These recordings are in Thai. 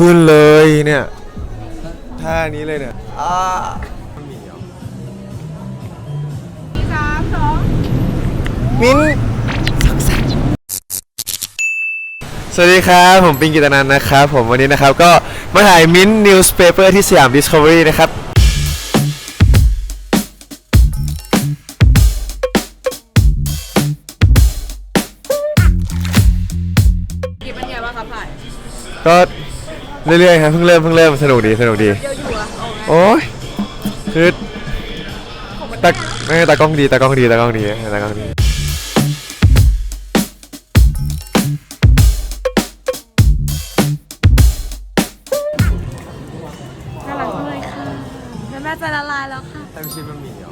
ขึ้นเลยเนี่ยท่านี้เลยเนี่ยอ้าสามสองมิ้นสวัสดีครับ ผมปิงกิตนันท์นะครับ ผมวันนี้นะครับก็มาถ่ายมิ้นนิวส์เพเปอร์ที่สยามดิสคัฟเวอรี่นะครับกี่ เป็นไงบ้างครับถ่ายก็เรื่อยๆครับเพิ่งเริ่มเพิ่งเริ่มสนุกดีสนุกดี เดี๋ยวอยู่อะเอาไงโอ้ยคือตาไม่ตากล้องดีตากล้องดีตากล้องดีตากล้องดีน่ารักเลยค่ะแม่จะละลายแล้วค่ะ ทำชิ้นมันมีเหรอ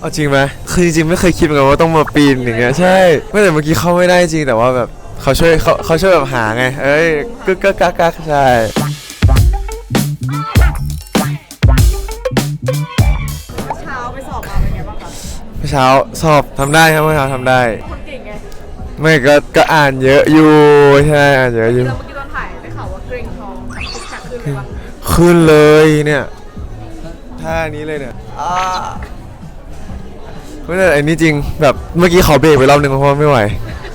เอาจริงไหมคือจริงๆไม่เคยคิดเหมือนกันว่าต้องมาปีนอย่างเงี้ยใช่ไม่แต่เมื่อกี้เข้าไม่ได้จริงแต่ว่าแบบเขาช่วยเขาเขาช่วยแบบหาไง เอ้ยกึกกักกักกักใช่เช้าไปสอบมาเป็นไงบ้างครับเมื่อเช้าสอบทำได้ครับเมื่อเช้าทำได้ คนเก่งไงไม่ก็ก็อ่านเยอะอยู่ใช่อ่านเยอะอยู่ แล้วเมื่อกี้ตอนถ่ายได้ข่าวว่าเกรงท้องติดขัดขึ้นไหมวะขึ้นเลยเนี่ยท่านี้เลยเนี่ยอ้า ไม่แต่อันนี้จริงแบบเมื่อกี้ขอเบรกไปรอบหนึ่งเพราะว่าไม่ไหว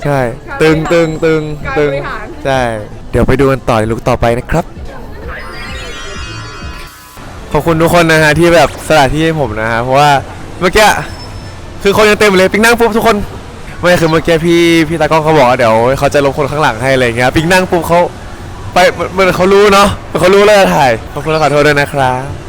ใช่ ตึงตึงตึงตึงใช่ เดี๋ยวไปดูกันต่อในลุกต่อไปนะครับ ขอบคุณทุกคนนะฮะที่แบบสละที่ให้ผมนะฮะเพราะว่าเมื่อกี้คือคนยังเต็มเลยปิ๊งนั่งปุ๊บทุกคนไม่คือเมื่อกี้พี่พี่ตากล้องเขาบอกว่าเดี๋ยวเขาจะลงคนข้างหลังให้อะไรเงี้ยปิ๊งนั่งปุ๊บเขาไปเหมือนเขารู้เนาะเหมือนเขารู้แล้วจะถ่ายขอบคุณและขอโทษด้วยนะครับ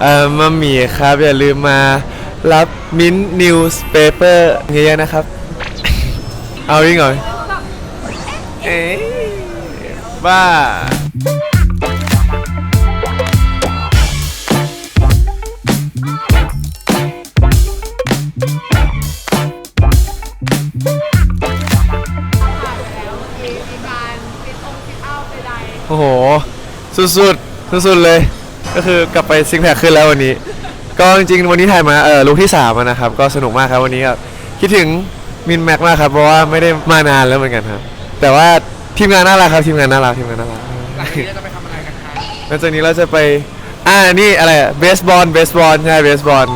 เอ่อมามีครับ อย่าลืมมารับมิ้นนิวส์เปเปอร์เยอะๆนะครับ เอาวิ่งเหรอเอ๊ะบ้ามีการติดองติดเอาใดโอ้โห สุดๆ สุดๆเลย ก็คือกลับไปซิงแพคขึ้นแล้ววันนี้ ก็จริงๆวันนี้ถ่ายมาเออลุคที่3อะนะครับ ก็สนุกมากครับวันนี้ครับคิดถึงมินแม็กมากครับเพราะว่าไม่ได้มานานแล้วเหมือนกันครับ แต่ว่าทีมงานน่ารักครับทีมงานน่ารักทีมงานน่ารักหลังจากนี้เราจะไปทำอะไรกันครับหลังจากนี้เราจะไปอ่านี่อะไรเบสบอลเบสบอลใช่เบสบอล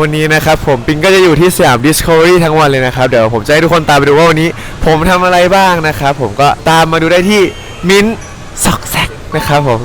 วันนี้นะครับผมปิงก็จะอยู่ที่สยามดิสคัฟเวอรี่ทั้งวันเลยนะครับ เดี๋ยวผมจะให้ทุกคนตามไปดูว่าวันนี้ ผมทำอะไรบ้างนะครับ ผมก็ตามมาดูได้ที่มิ้นซอกแซกนะครับผม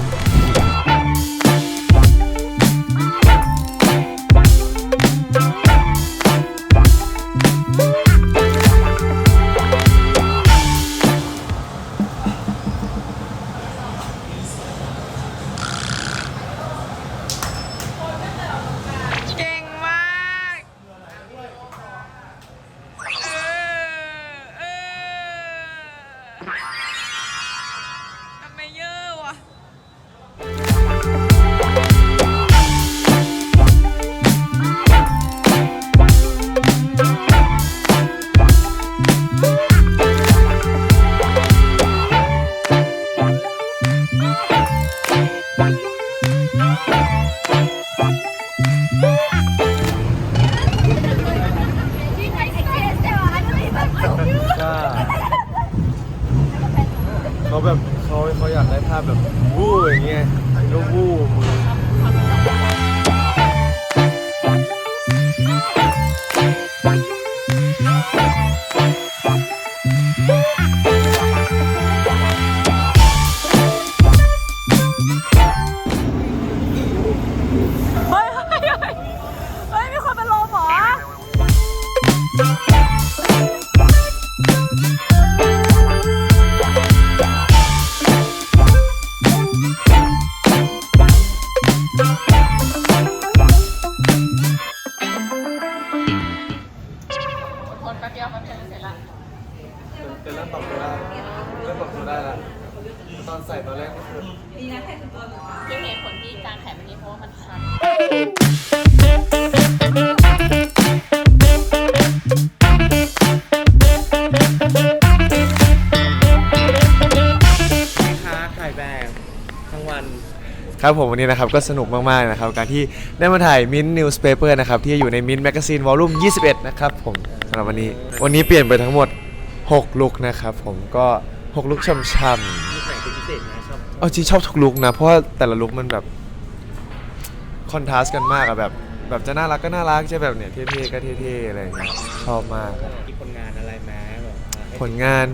เขาแบบเขาเขาอยากได้ภาพแบบวู้อย่างเงี้ยก็วู้เฮ้ยเฮ้ยเฮ้ยเฮ้ยมีคนเป็นลมเหรอ คือเหตุผลที่กางแขนแบบนี้เพราะว่ามันคันค้าถ่ายแบบทั้งวัน ครับผมวันนี้นะครับก็สนุกมากๆนะครับการที่ได้มาถ่ายมินนิวส์เปเปอร์นะครับที่อยู่ในมินแมกซีนวอลลุ่ม21 นะครับผมสำหรับวันนี้ วันนี้เปลี่ยนไปทั้งหมด 6 ลุกนะครับผมก็ 6 ลุกช่ำลูกไหนเป็นพิเศษนะชอบๆ เอาจริงชอบทุกลุกนะ เพราะว่าแต่ละลุกมันแบบ คอนทราสต์กันมากอะแบบ แบบจะน่ารักก็น่ารักจะแบบเนี่ยเท่ๆก็เท่ๆอะไรอย่างเงี้ยชอบมากครับ มีผลงานอะไรไหมแบบว่าให้ผลงาน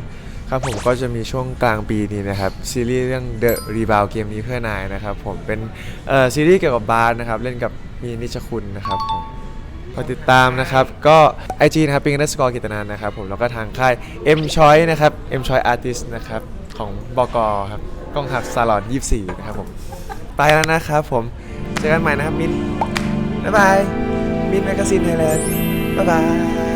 ครับผมก็จะมีช่วงกลางปีนี้นะครับ ซีรีส์เรื่อง The Rebound เกมนี้เพื่อนายนะครับผมเป็นเอ่อซีรีส์เกี่ยวกับบาสนะครับ เล่นกับมีนิชคุณนะครับผมพอติดตามนะครับ ก็ IG นะครับเป็นนักสกอร์กิตนานนะครับผมแล้วก็ทางค่าย M Choi นะครับ M Choi Artist นะครับ ของบกครับ กองหักซาลอน24 นะครับผม ไปแล้วนะครับผม เจอกันใหม่นะครับมิน บ๊ายบาย มินแมกซีนไทยแลนด์ บ๊ายบาย